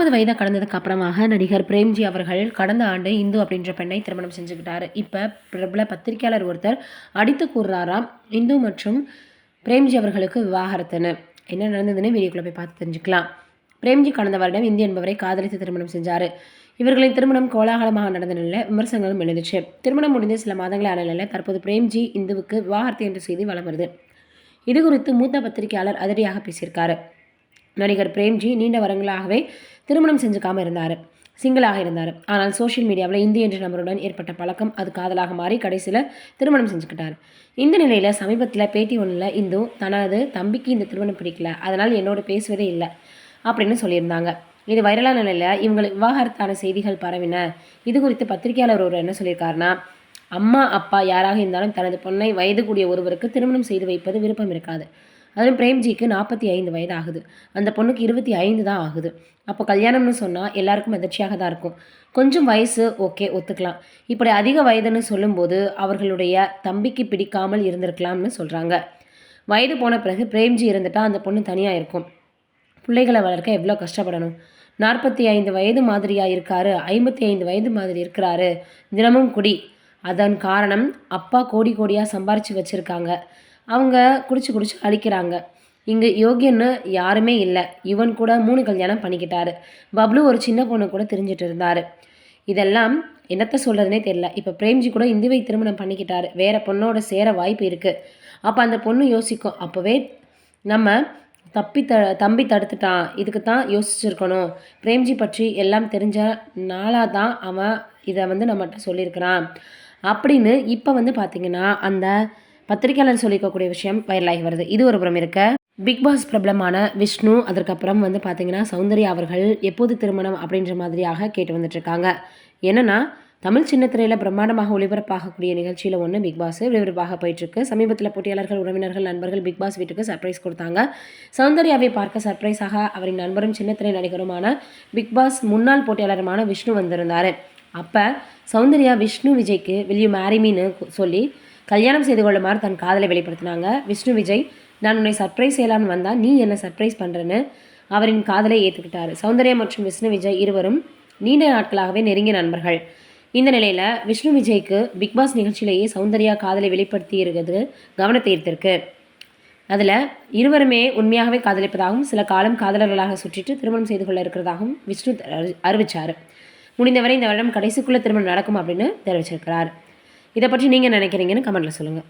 முப்பது வயதை கடந்ததுக்கு அப்புறமாக நடிகர் பிரேம்ஜி அவர்கள் கடந்த ஆண்டு இந்து அப்படின்ற பெண்ணை திருமணம் செஞ்சுக்கிட்டாரு. இப்போ பிரபல பத்திரிகையாளர் ஒருத்தர் அடித்து கூறுறாராம் இந்து மற்றும் பிரேம்ஜி அவர்களுக்கு விவாகரத்துன்னு. என்ன நடந்ததுன்னு வீடியோக்குள்ளே போய் பார்த்து தெரிஞ்சுக்கலாம். பிரேம்ஜி கடந்த வருடம் இந்து என்பவரை காதலித்து திருமணம் செஞ்சார். இவர்களின் திருமணம் கோலாகலமாக நடந்த நிலையில் விமர்சனங்களும் எழுந்துச்சு. திருமணம் முடிந்து சில மாதங்களே ஆன நிலையில் தற்போது பிரேம்ஜி இந்துவுக்கு விவாகரத்து என்ற செய்தி வலம் வருது. இது குறித்து மூத்த பத்திரிகையாளர் அதிரடியாக பேசியிருக்காரு. நடிகர் பிரேம்ஜி நீண்ட வரங்களாகவே திருமணம் செஞ்சுக்காம இருந்தார். சிங்கிளாக இருந்தார். ஆனால் சோஷியல் மீடியாவில் இந்தி என்ற நபருடன் ஏற்பட்ட பழக்கம் அது காதலாக மாறி கடைசியில் திருமணம் செஞ்சுக்கிட்டார். இந்த நிலையில் சமீபத்தில் பேட்டி ஒன்றில் இந்து தனது தம்பிக்கு இந்த திருமணம் பிடிக்கல அதனால் என்னோட பேசுவதே இல்லை அப்படின்னு சொல்லியிருந்தாங்க. இது வைரலான நிலையில் இவங்களுக்கு விவாகரத்தான செய்திகள் பரவின. இது குறித்து பத்திரிகையாளர் ஒருவர் என்ன சொல்லியிருக்காருன்னா அம்மா அப்பா யாராக இருந்தாலும் தனது பொண்ணை வயது கூடிய ஒருவருக்கு திருமணம் செய்து வைப்பது விருப்பம் இருக்காது. அதுவும் பிரேம்ஜிக்கு நாற்பத்தி ஐந்து வயது ஆகுது அந்த பொண்ணுக்கு இருபத்தி ஐந்து தான் ஆகுது. அப்போ கல்யாணம்னு சொன்னால் எல்லாருக்கும் எதிர்ச்சியாக தான் இருக்கும். கொஞ்சம் வயசு ஓகே ஒத்துக்கலாம். இப்படி அதிக வயதுன்னு சொல்லும்போது அவர்களுடைய தம்பிக்கு பிடிக்காமல் இருந்திருக்கலாம்னு சொல்கிறாங்க வயது போன பிறகு பிரேம்ஜி இருந்துட்டால் அந்த பொண்ணு தனியாக இருக்கும். பிள்ளைகளை வளர்க்க எவ்வளோ கஷ்டப்படணும். நாற்பத்தி ஐந்து வயது மாதிரியாக இருக்காரு ஐம்பத்தி ஐந்து வயது மாதிரி இருக்கிறாரு தினமும் குடி. அதன் காரணம் அப்பா கோடி கோடியாக சம்பாரித்து வச்சுருக்காங்க. அவங்க குடிச்சு குடிச்சு அழிக்கிறாங்க. இங்கே யோகியன்னு யாருமே இல்லை. இவன் கூட மூணு கல்யாணம் பண்ணிக்கிட்டாரு. பப்ளு ஒரு சின்ன பொண்ணு கூட தெரிஞ்சிட்டு இருந்தார். இதெல்லாம் என்னத்த சொல்கிறதுனே தெரில இப்போ பிரேம்ஜி கூட இந்துவை திருமணம் பண்ணிக்கிட்டாரு. வேறு பொண்ணோட சேர வாய்ப்பு இருக்குது அப்போ அந்த பொண்ணு யோசிக்கும். அப்போவே நம்ம தப்பி த தம்பி தடுத்துட்டான். இதுக்கு தான் யோசிச்சிருக்கணும். பிரேம்ஜி பற்றி எல்லாம் தெரிஞ்ச நாளாக தான் அவன் இதை வந்து நம்மகிட்ட சொல்லியிருக்கிறான் அப்படின்னு இப்போ வந்து பார்த்திங்கன்னா அந்த பத்திரிகையாளர் சொல்லிக்கக்கூடிய விஷயம் வைரலாகி வருது. இது ஒரு புறம் இருக்க பிக் பாஸ் பிரபலமான விஷ்ணு அதற்கப்புறம் வந்து பார்த்தீங்கன்னா சௌந்தர்யா அவர்கள் எப்போது திருமணம் அப்படின்ற மாதிரியாக கேட்டு வந்துட்டுருக்காங்க என்னென்னா தமிழ் சின்னத்திரையில் பிரம்மாண்டமாக ஒளிபரப்பாகக்கூடிய நிகழ்ச்சியில் ஒன்று பிக் பாஸ் விறுவிறுப்பாக போயிட்டுருக்கு சமீபத்தில் போட்டியாளர்கள் உறவினர்கள் நண்பர்கள் பிக் பாஸ் வீட்டுக்கு சர்ப்ரைஸ் கொடுத்தாங்க. சௌந்தர்யாவை பார்க்க சர்ப்ரைஸாக அவரின் நண்பரும் சின்னத்திரை நடிகருமான பிக் பாஸ் முன்னாள் போட்டியாளருமான விஷ்ணு வந்திருந்தார். அப்போ சௌந்தர்யா விஷ்ணு விஜய்க்கு வில் மேரிமின்னு சொல்லி கல்யாணம் செய்து கொள்ளுமாறு தன் காதலை வெளிப்படுத்தினாங்க. விஷ்ணு விஜய் நான் உன்னை சர்ப்ரைஸ் செய்யலாம்னு வந்தால் நீ என்ன சர்ப்ரைஸ் பண்ணுறேன்னு அவரின் காதலை ஏற்றுக்கிட்டார் சௌந்தர்யா மற்றும் விஷ்ணு விஜய் இருவரும் நீண்ட நாட்களாகவே நெருங்கிய நண்பர்கள். இந்த நிலையில் விஷ்ணு விஜய்க்கு பிக்பாஸ் நிகழ்ச்சியிலேயே சௌந்தர்யா காதலை வெளிப்படுத்தி இருக்கிறது கவனத்தை ஈர்த்திருக்கு. அதில் இருவருமே உண்மையாகவே காதலிப்பதாகவும் சில காலம் காதலர்களாக சுற்றிட்டு திருமணம் செய்து கொள்ள இருக்கிறதாகவும் விஷ்ணு அறிவித்தார் முடிந்தவரை இந்த வருடம் கடைசிக்குள்ளே திருமணம் நடக்கும் அப்படின்னு தெரிவிச்சிருக்கிறார். இதை பற்றி நீங்கள் நினைக்கிறீங்கன்னு கமெண்ட்டில் சொல்லுங்கள்.